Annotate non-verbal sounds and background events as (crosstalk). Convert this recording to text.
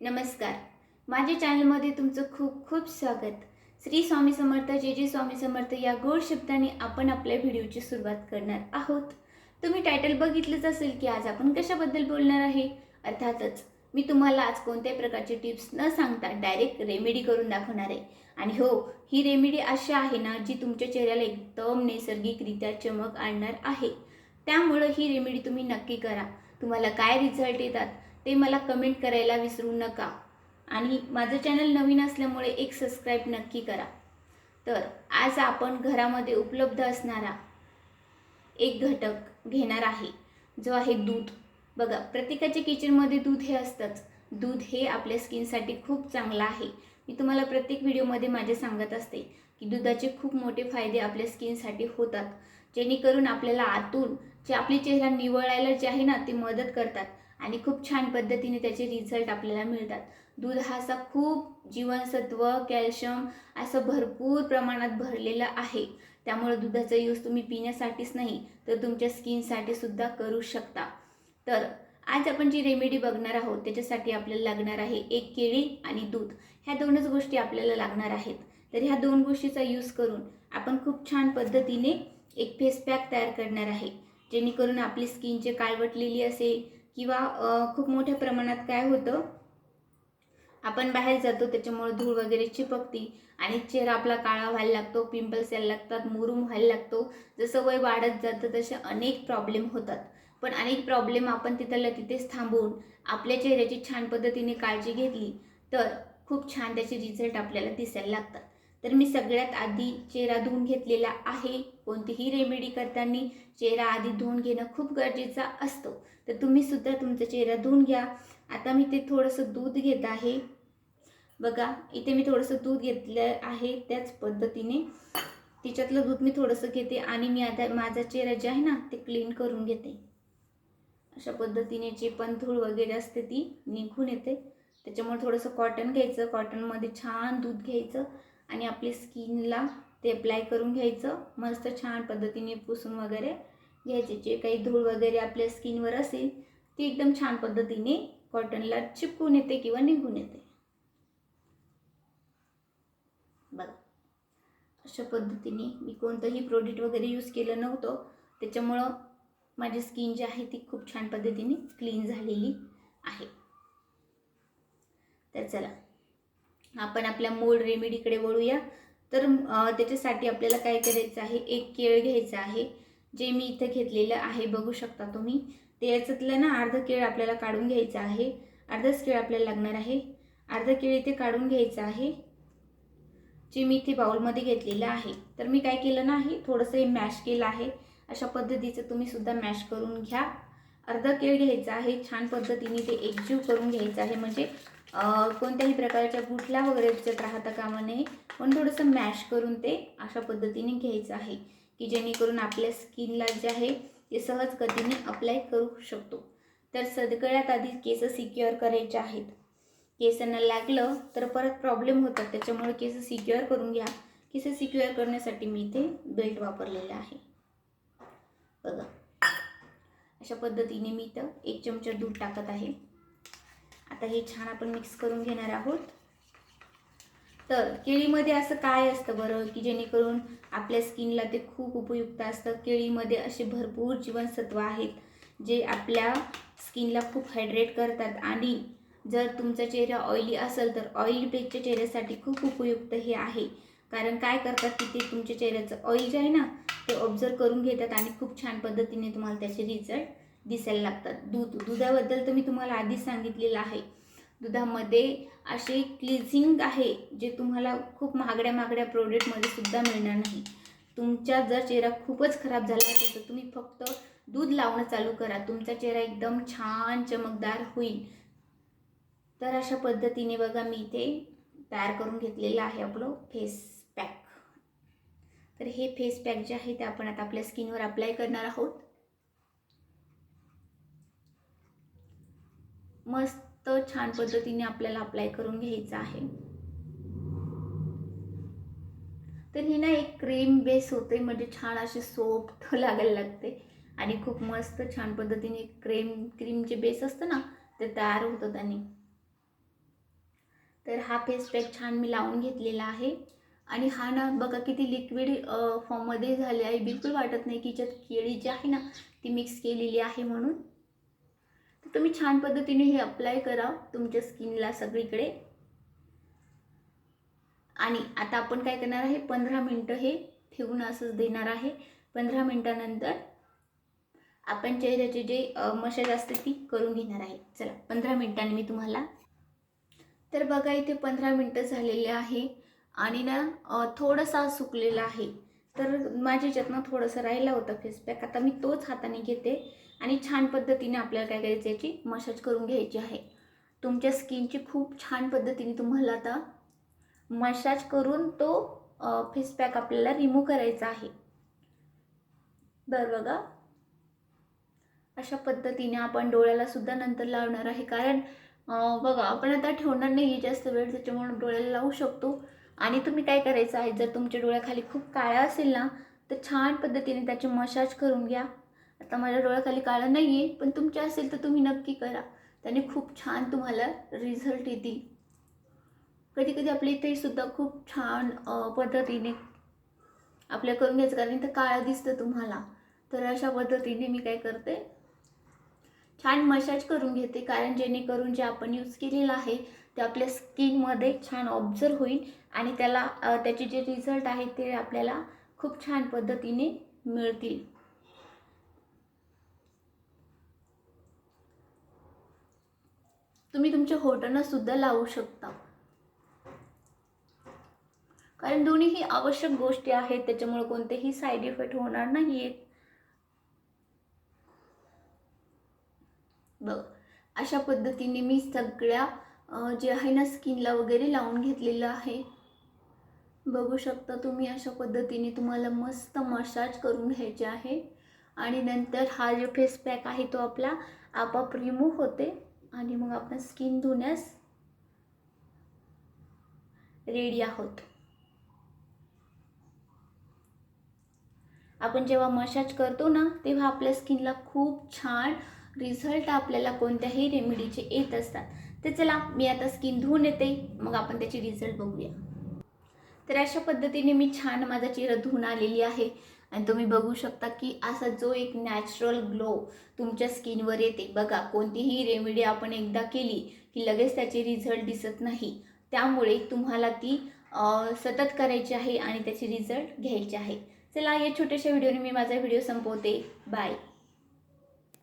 नमस्कार. माझ्या चॅनलमध्ये तुमचं खूप खूप स्वागत. श्री स्वामी समर्थ जे जे स्वामी समर्थ या गोड शब्दाने आपण आपल्या व्हिडिओची सुरुवात करणार आहोत. तुम्ही टायटल बघितलंच असेल की आज आपण कशाबद्दल बोलणार आहे? अर्थातच मी तुम्हाला आज कोणत्याही प्रकारचे टिप्स न सांगता डायरेक्ट रेमेडी करून दाखवणार आहे. आणि हो ही रेमेडी अशी आहे ना जी तुमच्या चेहऱ्याला एकदम नैसर्गिकरित्या चमक आणणार आहे. त्यामुळं ही रेमेडी तुम्ही नक्की करा. तुम्हाला काय रिझल्ट येतात? ते मला कमेंट करायला विसरू नका. आणि माझं चॅनल नवीन असल्यामुळे एक सबस्क्राईब नक्की करा. तर आज आपण घरामध्ये उपलब्ध असणारा एक घटक घेणार आहे जो आहे दूध. बघा प्रत्येकाच्या किचनमध्ये दूध हे असतंच. दूध हे आपल्या स्किनसाठी खूप चांगलं आहे. मी तुम्हाला प्रत्येक व्हिडिओमध्ये माझे सांगत असते की दुधाचे खूप मोठे फायदे आपल्या स्किनसाठी होतात. जेणेकरून आपल्याला आतून जे आपली चेहरा निवळायला जे आहे ना ते मदत करतात. आणि खूप छान पद्धतीने त्याचे रिझल्ट आपल्याला मिळतात. दूध हा असा खूप जीवनसत्व कॅल्शियम असं भरपूर प्रमाणात भरलेलं आहे. त्यामुळे दुधाचा यूज तुम्ही पिण्यासाठीच नाही तर तुमच्या स्किनसाठी सुद्धा करू शकता. तर आज आपण जी रेमेडी बघणार आहोत त्याच्यासाठी आपल्याला लागणार आहे एक केळी आणि दूध. ह्या दोनच गोष्टी आपल्याला लागणार आहेत. तर ह्या दोन गोष्टीचा यूज करून आपण खूप छान पद्धतीने एक फेस पॅक तयार करणार आहे. जेणेकरून आपली स्किन जे काळवटलेली असेल किंवा खूप मोठ्या प्रमाणात काय होतं आपण बाहेर जातो त्याच्यामुळे धूळ वगैरे चिपकती आणि चेहरा आपला काळा व्हायला लागतो पिंपल्स यायला लागतात मुरूम व्हायला लागतो. जसं वय वाढत जातं तसे अनेक प्रॉब्लेम होतात. पण अनेक प्रॉब्लेम आपण तिथल्या तिथेच थांबवून आपल्या चेहऱ्याची छान पद्धतीने काळजी घेतली तर खूप छान त्याचे रिझल्ट आपल्याला दिसायला लागतात. तर मी सगळ्यात आधी चेहरा धुवून घेतलेला आहे. कोणतीही रेमेडी करताना चेहरा आधी धुवून घेणं खूप गरजेचं असतं. तर तुम्ही सुद्धा तुमचा चेहरा धुवून घ्या. आता मी ते थोडंसं दूध घेत आहे. बघा इथे मी थोडंसं दूध घेतलं आहे त्याच पद्धतीने. तिच्यातलं दूध मी थोडंसं घेते आणि मी आता माझा चेहरा जे आहे ना ते क्लीन करून घेते. अशा पद्धतीने जे पण धूळ वगैरे असते ती निघून येते. त्याच्यामुळे थोडंसं कॉटन घ्यायचं. कॉटनमध्ये छान दूध घ्यायचं. आणि आपली स्किनला ते अप्लाय करून घ्यायचं. मस्त छान पद्धतीने पुसून वगैरे घ्यायचे. जे काही धूळ वगैरे आपल्या स्किनवर असेल ती एकदम छान पद्धतीने कॉटनला चिपकून येते किंवा निघून येते. बघा. अशा पद्धतीने मी कोणतंही प्रोडक्ट वगैरे यूज केलं नव्हतं. त्याच्यामुळं माझी स्किन जी आहे ती खूप छान पद्धतीने क्लीन झालेली आहे. तर चला. आपण आपल्या मूळ रेमेडीकडे वळूया. तर त्याच्यासाठी आपल्याला काय करायचं आहे? एक केळ घ्यायचं आहे जे मी इथं घेतलेलं आहे. बघू शकता तुम्ही. ते याच्यातलं ना अर्ध केळ आपल्याला काढून घ्यायचं आहे. अर्धच केळ आपल्याला लागणार आहे. अर्ध केळ इथे काढून घ्यायचं आहे जे मी इथे बाउलमध्ये घेतलेलं आहे. तर मी काय केलं नाही थोडंसं हे मॅश केलं आहे. अशा पद्धतीचं तुम्ही सुद्धा मॅश करून घ्या. अर्धा केळ घ्यायचा आहे छान पद्धतीने ते एकजीव करून घ्यायचं आहे. म्हणजे कोणत्याही प्रकारच्या गुठल्या वगैरे त्याच्यात राहता कामा नये पण थोडंसं मॅश करून ते अशा पद्धतीने घ्यायचं आहे. की जेणेकरून आपल्या स्किनला जे आहे ते सहज गतीने अप्लाय करू शकतो. तर सगळ्यात आधी केस सिक्युअर करायचे आहेत. केसांना लागलं तर परत प्रॉब्लेम होतात. त्याच्यामुळे केस सिक्युअर करून घ्या. केस सिक्युअर करण्यासाठी मी इथे बेल्ट वापरलेला आहे. बघा. अशा पद्धतीने मी इथं एक चमचा दूध टाकत आहे. आता हे छान आपण मिक्स करून घेणार आहोत. तर केळीमध्ये असं काय असतं बरं? की जेणेकरून आपल्या स्किनला ते खूप उपयुक्त असतं. केळीमध्ये असे भरपूर जीवनसत्व आहेत जे आपल्या स्किनला खूप हायड्रेट करतात. आणि जर तुमचा चेहरा ऑइली असेल तर ऑइली पेजच्या चेहऱ्यासाठी खूप उपयुक्त हे आहे. कारण काय करतात की ते तुमच्या चेहऱ्याचं ऑइल जे आहे ना ते ऑब्झर्व करून घेतात आणि खूप छान पद्धतीने तुम्हाला त्याचे रिझल्ट दिसायला लागतात. दूध दुधाबद्दल तर मी तुम्हाला आधीच सांगितलेलं आहे. दुधामध्ये असे क्लिझिंग आहे जे तुम्हाला खूप महागड्या महागड्या प्रोडक्टमध्ये सुद्धा मिळणार नाही. तुमचा जर चेहरा खूपच खराब झाला असेल तर तुम्ही फक्त दूध लावणं चालू करा. तुमचा चेहरा एकदम छान चमकदार होईल. तर अशा पद्धतीने बघा मी इथे तयार करून घेतलेलं आहे आपलं फेस तर हे फेस पॅक जे आहे ते आपण आता आपल्या स्किनवर अप्लाय करणार आहोत. मस्त छान पद्धतीने आपल्याला अप्लाय करून घ्यायचं आहे. तर ही ना एक क्रीम बेस होते म्हणजे छान असे सोफ्ट (laughs) लागायला लागते. आणि खूप मस्त छान पद्धतीने क्रीम क्रीम जे बेस असतं ना ते तयार होतं त्याने. तर हा फेस पॅक छान मी लावून घेतलेला आहे. आणि हा ना बघा किती लिक्विड फॉर्ममध्ये झाले आहे. बिलकुल वाटत नाही की ज्यात केळी जी आहे ना ती मिक्स केलेली आहे म्हणून. तर तुम्ही छान पद्धतीने हे अप्लाय करा तुमच्या स्किनला सगळीकडे. आणि आता आपण काय करणार आहे पंधरा मिनटं हे ठेवून असंच देणार आहे. पंधरा मिनटानंतर आपण चेहऱ्याचे जे मशाज असते ती करून घेणार आहे. चला पंधरा मिनटांनी मी तुम्हाला. तर बघा इथे पंधरा मिनटं झालेले आहे. आणि ना थोडासा सुकलेला आहे. तर माझ्या याच्यातनं थोडंसं राहिला होता फेसपॅक आता मी तोच हाताने घेते आणि छान पद्धतीने आपल्याला काय करायचं याची मसाज करून घ्यायची आहे. तुमच्या स्किनची खूप छान पद्धतीने तुम्हाला आता मसाज करून तो फेसपॅक आपल्याला रिमूव्ह करायचा आहे. बरं बघा. अशा पद्धतीने आपण डोळ्याला सुद्धा नंतर लावणार आहे. कारण बघा आपण आता ठेवणार नाही जास्त वेळ त्याच्यामुळे डोळ्याला लावू शकतो. आणि तुम्ही काय करायचं आहे? जर तुमच्या डोळ्याखाली खूप काळा असेल ना तर छान पद्धतीने त्याचे मसाज करून घ्या. आता माझ्या डोळ्याखाली काळं नाही आहे पण तुमचे असेल तर तुम्ही नक्की करा. त्याने खूप छान तुम्हाला रिझल्ट येतील. कधी कधी आपल्या इथे सुद्धा खूप छान पद्धतीने आपल्या करून घ्यायचं कारण इथं काळं दिसतं तुम्हाला. तर अशा पद्धतीने मी काय करते? छान मसाज करून घेते कारण जेणेकरून जे आपण यूज केलेलं आहे ते आपल्या स्किनमध्ये छान ऑब्झर्व होईल आणि त्याला त्याचे जे रिझल्ट आहेत ते आपल्याला खूप छान पद्धतीने मिळतील. तुम्ही तुमच्या होटांना सुद्धा लावू शकता. कारण दोन्ही ही आवश्यक गोष्टी आहेत त्याच्यामुळे कोणतेही साईड इफेक्ट होणार नाही आहेत बघ अशा पद्धतीने मी सगळ्या जे आहे ना स्किनला वगैरे लावून घेतलेलं आहे. बघू शकता तुम्ही अशा पद्धतीने तुम्हाला मस्त मसाज करून घ्यायचे आहे. आणि नंतर हा जो फेस पॅक आहे तो आपला आपाप रिमूव्ह होते. आणि मग आपण स्किन धुण्यास रेडी आहोत. आपण जेव्हा मसाज करतो ना तेव्हा आपल्या स्किनला खूप छान रिझल्ट आपल्याला कोणत्याही रेमेडीचे येत असतात. तर चला मी आता स्किन धुवून येते. मग आपण त्याचे रिझल्ट बघूया. तर अशा पद्धतीने मी छान माझा चेहरा धुवून आलेली आहे. आणि तुम्ही बघू शकता की असा जो एक नॅचरल ग्लो तुमच्या स्किनवर येते. बघा कोणतीही रेमेडी आपण एकदा केली की लगेच त्याचे रिझल्ट दिसत नाही. त्यामुळे तुम्हाला ती सतत करायची आहे आणि त्याचे रिझल्ट घ्यायचे आहे. चला या छोट्याशा व्हिडिओने मी माझा व्हिडिओ संपवते. बाय